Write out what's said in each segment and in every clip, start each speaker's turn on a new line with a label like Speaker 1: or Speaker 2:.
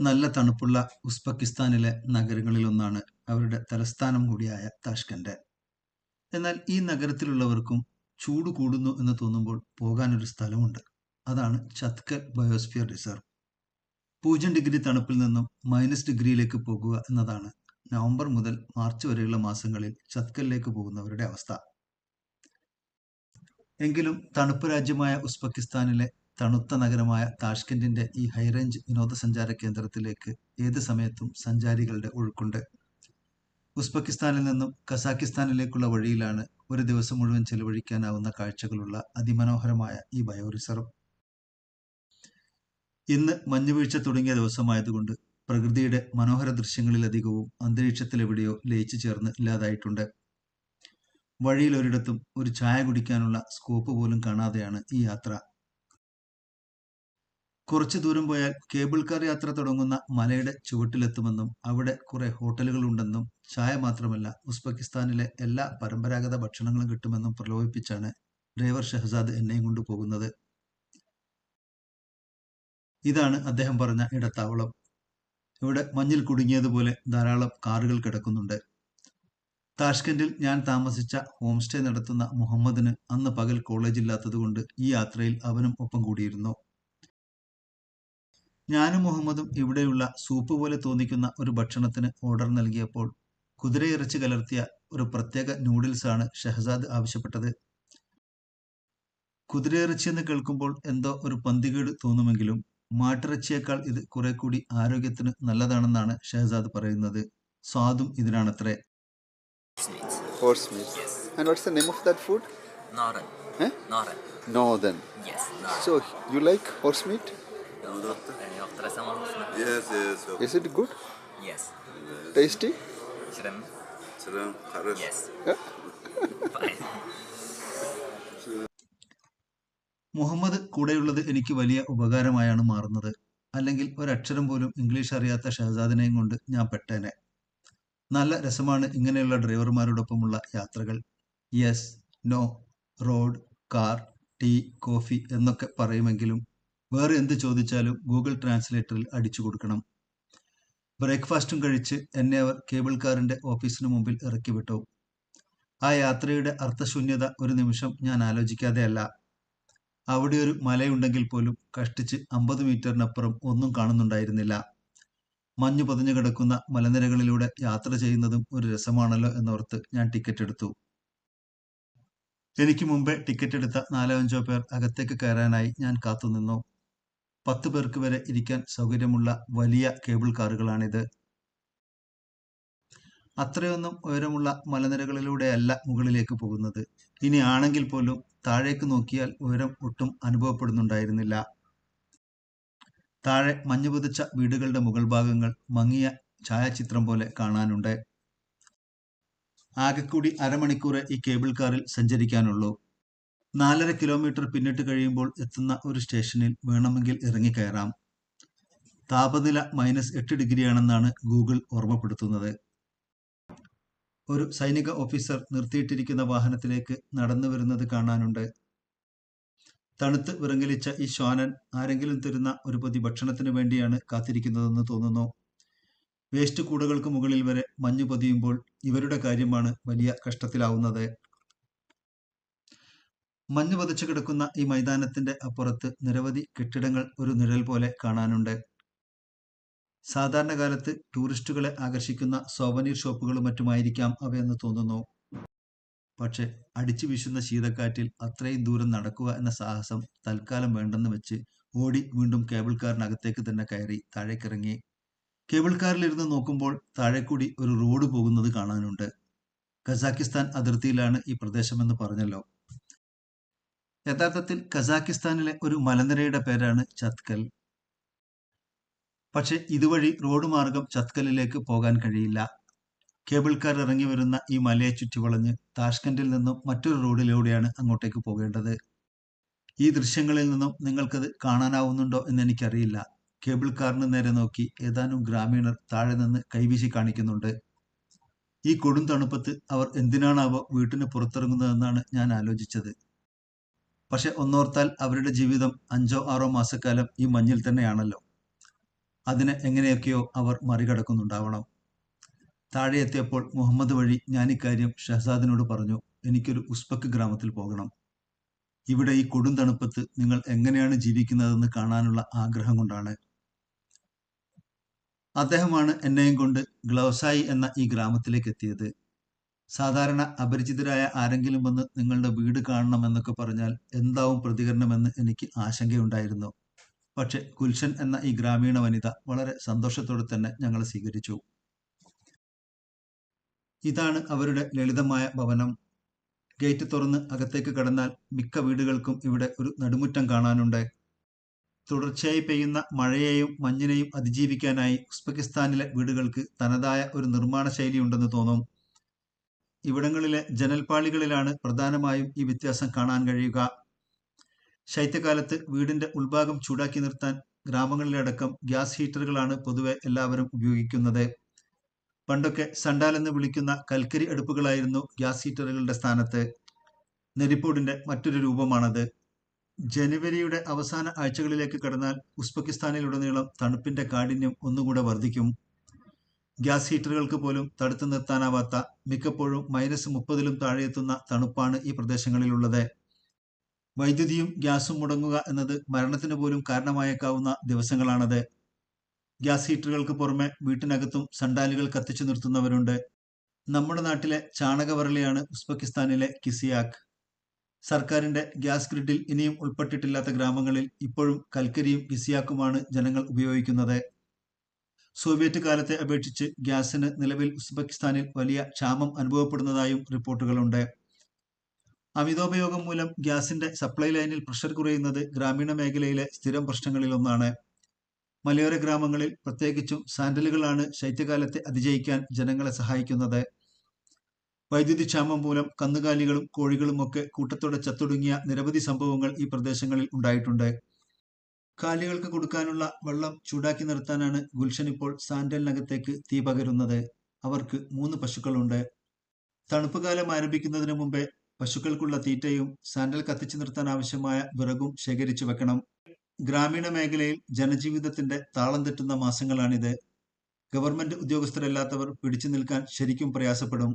Speaker 1: നല്ല തണുപ്പുള്ള ഉസ്ബെക്കിസ്ഥാനിലെ നഗരങ്ങളിലൊന്നാണ് അവരുടെ തലസ്ഥാനം കൂടിയായ താഷ്കൻഡ് എന്നാൽ ഈ നഗരത്തിലുള്ളവർക്കും ചൂട് കൂടുന്നു എന്ന് തോന്നുമ്പോൾ പോകാനൊരു സ്ഥലമുണ്ട്. അതാണ് ചത്കൽ ബയോസ്ഫിയർ റിസർവ്. പൂജ്യം ഡിഗ്രി തണുപ്പിൽ നിന്നും മൈനസ് ഡിഗ്രിയിലേക്ക് പോകുക എന്നതാണ് നവംബർ മുതൽ മാർച്ച് വരെയുള്ള മാസങ്ങളിൽ ചത്കലിലേക്ക് പോകുന്നവരുടെ അവസ്ഥ. എങ്കിലും തണുപ്പ് രാജ്യമായ ഉസ്ബെക്കിസ്ഥാനിലെ തണുത്ത നഗരമായ താഷ്കന്റിന്റെ ഈ ഹൈറേഞ്ച് വിനോദസഞ്ചാര കേന്ദ്രത്തിലേക്ക് ഏത് സമയത്തും സഞ്ചാരികളുടെ ഒഴുക്കുണ്ട്. ഉസ്ബെക്കിസ്ഥാനിൽ നിന്നും കസാക്കിസ്ഥാനിലേക്കുള്ള വഴിയിലാണ് ഒരു ദിവസം മുഴുവൻ ചെലവഴിക്കാനാവുന്ന കാഴ്ചകളുള്ള അതിമനോഹരമായ ഈ ബയോ റിസർവ് ഇന്ന് മഞ്ഞുവീഴ്ച തുടങ്ങിയ ദിവസമായതുകൊണ്ട് പ്രകൃതിയുടെ മനോഹര ദൃശ്യങ്ങളിലധികവും അന്തരീക്ഷത്തിലെവിടെയോ ലയിച്ചു ചേർന്ന് ഇല്ലാതായിട്ടുണ്ട്. വഴിയിൽ ഒരിടത്തും ഒരു ചായ കുടിക്കാനുള്ള സ്കോപ്പ് പോലും കാണാതെയാണ് ഈ യാത്ര. കുറച്ചു ദൂരം പോയാൽ കേബിൾ കാർ യാത്ര തുടങ്ങുന്ന മലയുടെ ചുവട്ടിലെത്തുമെന്നും അവിടെ കുറെ ഹോട്ടലുകളുണ്ടെന്നും ചായ മാത്രമല്ല ഉസ്ബെക്കിസ്ഥാനിലെ എല്ലാ പരമ്പരാഗത ഭക്ഷണങ്ങളും കിട്ടുമെന്നും പ്രലോഭിപ്പിച്ചാണ് ഡ്രൈവർ ഷഹസാദ് എന്നെയും കൊണ്ട് പോകുന്നത്. ഇതാണ് അദ്ദേഹം പറഞ്ഞ ഇടത്താവളം. ഇവിടെ മഞ്ഞിൽ കുടുങ്ങിയതുപോലെ ധാരാളം കാറുകൾ കിടക്കുന്നുണ്ട്. താഷ്കന്റിൽ ഞാൻ താമസിച്ച ഹോം സ്റ്റേ നടത്തുന്ന മുഹമ്മദിന് അന്ന് പകൽ കോളേജില്ലാത്തതുകൊണ്ട് ഈ യാത്രയിൽ അവനും ഒപ്പം കൂടിയിരുന്നു. ഞാനും മുഹമ്മദും ഇവിടെയുള്ള സൂപ്പ് പോലെ തോന്നിക്കുന്ന ഒരു ഭക്ഷണത്തിന് ഓർഡർ നൽകിയപ്പോൾ കുതിരയിറച്ചി കലർത്തിയ ഒരു പ്രത്യേക നൂഡിൽസ് ആണ് ഷഹസാദ് ആവശ്യപ്പെട്ടത് കുതിര ഇറച്ചി എന്ന് കേൾക്കുമ്പോൾ എന്തോ ഒരു പന്തികേട് തോന്നുമെങ്കിലും മാട്ടിറച്ചിയേക്കാൾ ഇത് കുറെ കൂടി ആരോഗ്യത്തിന് നല്ലതാണെന്നാണ് ഷഹസാദ് പറയുന്നത് സ്വാദും ഇതിനാണത്രേ.
Speaker 2: Eh? Northern.
Speaker 3: Yes, naren.
Speaker 2: So you like horse meat?
Speaker 4: Yes, yes. okay.
Speaker 2: Is it good?
Speaker 3: Yes.
Speaker 2: Tasty?
Speaker 3: Shrem.
Speaker 4: Selam, Haras.
Speaker 3: Yes.
Speaker 2: Yeah.
Speaker 3: Fine.
Speaker 1: Muhammad കൂടെയുള്ളത് എനിക്ക് വലിയ ഉപകാരമായാണ് മാറുന്നത് അല്ലെങ്കിൽ ഒരക്ഷരം പോലും ഇംഗ്ലീഷ് അറിയാത്ത ഷഹസാദിനെയും കൊണ്ട് ഞാൻ പെട്ടേനെ നല്ല രസമാണ് ഇങ്ങനെയുള്ള ഡ്രൈവർമാരോടൊപ്പമുള്ള യാത്രകൾ yes no road car tea coffee എന്നൊക്കെ പറയുമെങ്കിലും വേറെ എന്ത് ചോദിച്ചാലും ഗൂഗിൾ ട്രാൻസ്ലേറ്ററിൽ അടിച്ചു കൊടുക്കണം. ബ്രേക്ക്ഫാസ്റ്റും കഴിച്ച് എന്നെ അവർ കേബിൾ കാറിന്റെ ഓഫീസിന് മുമ്പിൽ ഇറക്കി വിട്ടു. ആ യാത്രയുടെ അർത്ഥശൂന്യത ഒരു നിമിഷം ഞാൻ ആലോചിക്കാതെയല്ല. അവിടെ ഒരു മലയുണ്ടെങ്കിൽ പോലും കഷ്ടിച്ച് അമ്പത് മീറ്ററിനപ്പുറം ഒന്നും കാണുന്നുണ്ടായിരുന്നില്ല. മഞ്ഞു പതിഞ്ഞു കിടക്കുന്ന മലനിരകളിലൂടെ യാത്ര ചെയ്യുന്നതും ഒരു രസമാണല്ലോ എന്നോർത്ത് ഞാൻ ടിക്കറ്റ് എടുത്തു. എനിക്ക് മുമ്പേ ടിക്കറ്റ് എടുത്ത നാലോ അഞ്ചോ പേർ അകത്തേക്ക് കയറാനായി ഞാൻ കാത്തുനിന്നു. പത്ത് പേർക്ക് വരെ ഇരിക്കാൻ സൗകര്യമുള്ള വലിയ കേബിൾ കാറുകളാണിത്. അത്രയൊന്നും ഉയരമുള്ള മലനിരകളിലൂടെയല്ല മുകളിലേക്ക് പോകുന്നത്. ഇനി ആണെങ്കിൽ പോലും താഴേക്ക് നോക്കിയാൽ ഉയരം ഒട്ടും അനുഭവപ്പെടുന്നുണ്ടായിരുന്നില്ല. താഴെ മഞ്ഞു പുതച്ച വീടുകളുടെ മുകൾ ഭാഗങ്ങൾ മങ്ങിയ ഛായാചിത്രം പോലെ കാണാനുണ്ട്. ആകെക്കൂടി അരമണിക്കൂറെ ഈ കേബിൾ കാറിൽ സഞ്ചരിക്കാനുള്ളൂ. നാലര കിലോമീറ്റർ പിന്നിട്ട് കഴിയുമ്പോൾ എത്തുന്ന ഒരു സ്റ്റേഷനിൽ വേണമെങ്കിൽ ഇറങ്ങിക്കയറാം താപനില മൈനസ് എട്ട് ഡിഗ്രിയാണെന്നാണ് ഗൂഗിൾ ഓർമ്മപ്പെടുത്തുന്നത്. ഒരു സൈനിക ഓഫീസർ നിർത്തിയിട്ടിരിക്കുന്ന വാഹനത്തിലേക്ക് നടന്നു വരുന്നത് കാണാനുണ്ട്. തണുത്ത് വിറങ്ങലിച്ച ഈ ശ്വാനൻ ആരെങ്കിലും തരുന്ന ഒരു പൊതി ഭക്ഷണത്തിന് വേണ്ടിയാണ് കാത്തിരിക്കുന്നതെന്ന് തോന്നുന്നു. വേസ്റ്റ് കൂടകൾക്ക് മുകളിൽ വരെ മഞ്ഞു പൊതിയുമ്പോൾ ഇവരുടെ കാര്യമാണ് വലിയ കഷ്ടത്തിലാവുന്നത്. മഞ്ഞ് പതിച്ചു കിടക്കുന്ന ഈ മൈതാനത്തിന്റെ അപ്പുറത്ത് നിരവധി കെട്ടിടങ്ങൾ ഒരു നിഴൽ പോലെ കാണാനുണ്ട്. സാധാരണ കാലത്ത് ടൂറിസ്റ്റുകളെ ആകർഷിക്കുന്ന സോവനീർ ഷോപ്പുകളും മറ്റുമായിരിക്കാം അവയെന്ന് തോന്നുന്നു. പക്ഷെ അടിച്ചു വീശുന്ന ശീതക്കാറ്റിൽ അത്രയും ദൂരം നടക്കുക എന്ന സാഹസം തൽക്കാലം വേണ്ടെന്ന് വെച്ച് ഓടി വീണ്ടും കേബിൾ കാറിനകത്തേക്ക് തന്നെ കയറി താഴേക്കിറങ്ങി. കേബിൾ കാറിലിരുന്ന് നോക്കുമ്പോൾ താഴെക്കൂടി ഒരു റോഡ് പോകുന്നത് കാണാനുണ്ട്. കസാക്കിസ്ഥാൻ അതിർത്തിയിലാണ് ഈ പ്രദേശമെന്ന് പറഞ്ഞല്ലോ. യഥാർത്ഥത്തിൽ കസാക്കിസ്ഥാനിലെ ഒരു മലനിരയുടെ പേരാണ് ചത്കൽ. പക്ഷെ ഇതുവഴി റോഡ് മാർഗം ചത്കലിലേക്ക് പോകാൻ കഴിയില്ല. കേബിൾ കാർ ഇറങ്ങി വരുന്ന ഈ മലയെ ചുറ്റി വളഞ്ഞ് താഷ്കന്റിൽ നിന്നും മറ്റൊരു റോഡിലൂടെയാണ് അങ്ങോട്ടേക്ക് പോകേണ്ടത്. ഈ ദൃശ്യങ്ങളിൽ നിന്നും നിങ്ങൾക്കത് കാണാനാവുന്നുണ്ടോ എന്ന് എനിക്കറിയില്ല. കേബിൾ കാറിന് നേരെ നോക്കി ഏതാനും ഗ്രാമീണർ താഴെ നിന്ന് കൈവീശി കാണിക്കുന്നുണ്ട്. ഈ കൊടും തണുപ്പത്ത് അവർ എന്തിനാണാവോ വീട്ടിന് പുറത്തിറങ്ങുന്നതെന്നാണ് ഞാൻ ആലോചിച്ചത്. പക്ഷെ ഒന്നോർത്താൽ അവരുടെ ജീവിതം അഞ്ചോ ആറോ മാസക്കാലം ഈ മഞ്ഞിൽ തന്നെയാണല്ലോ. അതിനെ എങ്ങനെയൊക്കെയോ അവർ മറികടക്കുന്നുണ്ടാവണം. താഴെ എത്തിയപ്പോൾ മുഹമ്മദ് വഴി ഞാൻ ഇക്കാര്യം ഷഹസാദിനോട് പറഞ്ഞു എനിക്കൊരു ഉസ്ബക്ക് ഗ്രാമത്തിൽ പോകണം. ഇവിടെ ഈ കൊടും തണുപ്പത്ത് നിങ്ങൾ എങ്ങനെയാണ് ജീവിക്കുന്നതെന്ന് കാണാനുള്ള ആഗ്രഹം കൊണ്ടാണ്. അദ്ദേഹമാണ് എന്നെയും കൊണ്ട് ഗ്ലൗസായി എന്ന ഈ ഗ്രാമത്തിലേക്ക് എത്തിയത്. സാധാരണ അപരിചിതരായ ആരെങ്കിലും വന്ന് നിങ്ങളുടെ വീട് കാണണം എന്നൊക്കെ പറഞ്ഞാൽ എന്താവും പ്രതികരണമെന്ന് എനിക്ക് ആശങ്കയുണ്ടായിരുന്നു. പക്ഷെ ഗുൽഷൻ എന്ന ഈ ഗ്രാമീണ വനിത വളരെ സന്തോഷത്തോടെ തന്നെ ഞങ്ങളെ സ്വീകരിച്ചു. ഇതാണ് അവരുടെ ലളിതമായ ഭവനം. ഗേറ്റ് തുറന്ന് അകത്തേക്ക് കടന്നാൽ മിക്ക വീടുകൾക്കും ഇവിടെ ഒരു നടുമുറ്റം കാണാനുണ്ട്. തുടർച്ചയായി പെയ്യുന്ന മഴയെയും മഞ്ഞിനെയും അതിജീവിക്കാനായി ഉസ്ബെക്കിസ്ഥാനിലെ വീടുകൾക്ക് തനതായ ഒരു നിർമ്മാണ ശൈലി ഉണ്ടെന്ന് തോന്നും. ഇവിടങ്ങളിലെ ജനൽപ്പാളികളിലാണ് പ്രധാനമായും ഈ വ്യത്യാസം കാണാൻ കഴിയുക. ശൈത്യകാലത്ത് വീടിന്റെ ഉൾഭാഗം ചൂടാക്കി നിർത്താൻ ഗ്രാമങ്ങളിലടക്കം ഗ്യാസ് ഹീറ്ററുകളാണ് പൊതുവെ എല്ലാവരും ഉപയോഗിക്കുന്നത്. പണ്ടൊക്കെ സണ്ടാൽ എന്ന് വിളിക്കുന്ന കൽക്കരി അടുപ്പുകളായിരുന്നു ഗ്യാസ് ഹീറ്ററുകളുടെ സ്ഥാനത്ത്. നെരിപ്പോടിന്റെ മറ്റൊരു രൂപമാണത്. ജനുവരിയുടെ അവസാന ആഴ്ചകളിലേക്ക് കടന്നാൽ ഉസ്ബെക്കിസ്ഥാനിലുടനീളം തണുപ്പിന്റെ കാഠിന്യം ഒന്നുകൂടെ വർദ്ധിക്കും. ഗ്യാസ് ഹീറ്ററുകൾക്ക് പോലും തടുത്തു നിർത്താനാവാത്ത മിക്കപ്പോഴും മൈനസ് മുപ്പതിലും താഴെയെത്തുന്ന തണുപ്പാണ് ഈ പ്രദേശങ്ങളിലുള്ളത്. വൈദ്യുതിയും ഗ്യാസും മുടങ്ങുക എന്നത് മരണത്തിന് പോലും കാരണമായേക്കാവുന്ന ദിവസങ്ങളാണത്. ഗ്യാസ് ഹീറ്ററുകൾക്ക് പുറമെ വീട്ടിനകത്തും സണ്ടാലുകൾ കത്തിച്ചു നിർത്തുന്നവരുണ്ട്. നമ്മുടെ നാട്ടിലെ ചാണകവരളിയാണ് ഉസ്ബെക്കിസ്ഥാനിലെ കിസിയാക് സർക്കാരിന്റെ ഗ്യാസ് ഗ്രിഡിൽ ഇനിയും ഉൾപ്പെട്ടിട്ടില്ലാത്ത ഗ്രാമങ്ങളിൽ ഇപ്പോഴും കൽക്കരിയും കിസിയാക്കുമാണ് ജനങ്ങൾ ഉപയോഗിക്കുന്നത്. സോവിയറ്റ് കാലത്തെ അപേക്ഷിച്ച് ഗ്യാസിന് നിലവിൽ ഉസ്ബെക്കിസ്ഥാനിൽ വലിയ ക്ഷാമം അനുഭവപ്പെടുന്നതായും റിപ്പോർട്ടുകളുണ്ട്. അമിതോപയോഗം മൂലം ഗ്യാസിന്റെ സപ്ലൈ ലൈനിൽ പ്രഷർ കുറയുന്നത് ഗ്രാമീണ മേഖലയിലെ സ്ഥിരം പ്രശ്നങ്ങളിലൊന്നാണ്. മലയോര ഗ്രാമങ്ങളിൽ പ്രത്യേകിച്ചും സാൻഡലുകളാണ് ശൈത്യകാലത്തെ അതിജയിക്കാൻ ജനങ്ങളെ സഹായിക്കുന്നത്. വൈദ്യുതി ക്ഷാമം മൂലം കന്നുകാലികളും കോഴികളും ഒക്കെ കൂട്ടത്തോടെ ചത്തൊടുങ്ങിയ നിരവധി സംഭവങ്ങൾ ഈ പ്രദേശങ്ങളിൽ ഉണ്ടായിട്ടുണ്ട്. കാലികൾക്ക് കൊടുക്കാനുള്ള വെള്ളം ചൂടാക്കി നിർത്താനാണ് ഗുൽഷൻ ഇപ്പോൾ സാൻഡലിനകത്തേക്ക് തീ പകരുന്നത്. അവർക്ക് മൂന്ന് പശുക്കളുണ്ട്. തണുപ്പ് കാലം ആരംഭിക്കുന്നതിന് മുമ്പേ പശുക്കൾക്കുള്ള തീറ്റയും സാൻഡൽ കത്തിച്ചു നിർത്താൻ ആവശ്യമായ വിറകും ശേഖരിച്ചു വെക്കണം. ഗ്രാമീണ മേഖലയിൽ ജനജീവിതത്തിന്റെ താളം തെറ്റുന്ന മാസങ്ങളാണിത്. ഗവൺമെന്റ് ഉദ്യോഗസ്ഥരല്ലാത്തവർ പിടിച്ചു നിൽക്കാൻ ശരിക്കും പ്രയാസപ്പെടും.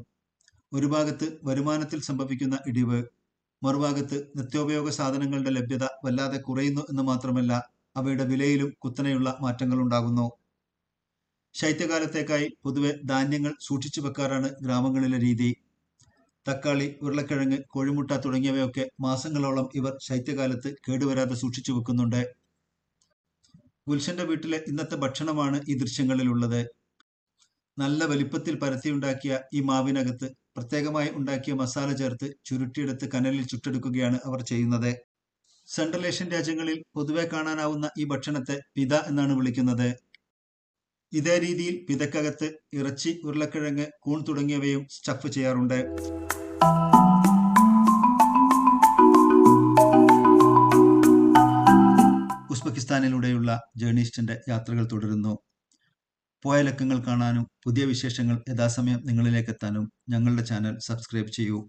Speaker 1: ഒരു ഭാഗത്ത് വരുമാനത്തിൽ സംഭവിക്കുന്ന ഇടിവ്. മറുഭാഗത്ത് നിത്യോപയോഗ സാധനങ്ങളുടെ ലഭ്യത വല്ലാതെ കുറയുന്നു എന്ന് മാത്രമല്ല അവയുടെ വിലയിലും കുത്തനെയുള്ള മാറ്റങ്ങൾ ഉണ്ടാകുന്നു. ശൈത്യകാലത്തേക്കായി പൊതുവെ ധാന്യങ്ങൾ സൂക്ഷിച്ചു വെക്കാറാണ് ഗ്രാമങ്ങളിലെ രീതി. തക്കാളി ഉരുളക്കിഴങ്ങ് കോഴിമുട്ട തുടങ്ങിയവയൊക്കെ മാസങ്ങളോളം ഇവർ ശൈത്യകാലത്ത് കേടുവരാതെ സൂക്ഷിച്ചു വെക്കുന്നുണ്ട്. ഗുൽഷന്റെ വീട്ടിലെ ഇന്നത്തെ ഭക്ഷണമാണ് ഈ ദൃശ്യങ്ങളിലുള്ളത്. നല്ല വലിപ്പത്തിൽ പരത്തിയുണ്ടാക്കിയ ഈ മാവിനകത്ത് പ്രത്യേകമായി ഉണ്ടാക്കിയ മസാല ചേർത്ത് ചുരുട്ടിയെടുത്ത് കനലിൽ ചുട്ടെടുക്കുകയാണ് അവർ ചെയ്യുന്നത്. സെൻട്രൽ ഏഷ്യൻ രാജ്യങ്ങളിൽ പൊതുവെ കാണാനാവുന്ന ഈ ഭക്ഷണത്തെ പിത എന്നാണ് വിളിക്കുന്നത്. ഇതേ രീതിയിൽ പിതക്കകത്ത് ഇറച്ചി ഉരുളക്കിഴങ്ങ് കൂൺ തുടങ്ങിയവയും സ്റ്റഫ് ചെയ്യാറുണ്ട്. ഉസ്ബെക്കിസ്ഥാനിലൂടെയുള്ള ജേർണിസ്റ്റിന്റെ യാത്രകൾ തുടരുന്നു. പോയ ലക്കങ്ങൾ കാണാനും പുതിയ വിശേഷങ്ങൾ യഥാസമയം നിങ്ങളിലേക്ക് എത്താനും ഞങ്ങളുടെ ചാനൽ സബ്സ്ക്രൈബ് ചെയ്യൂ.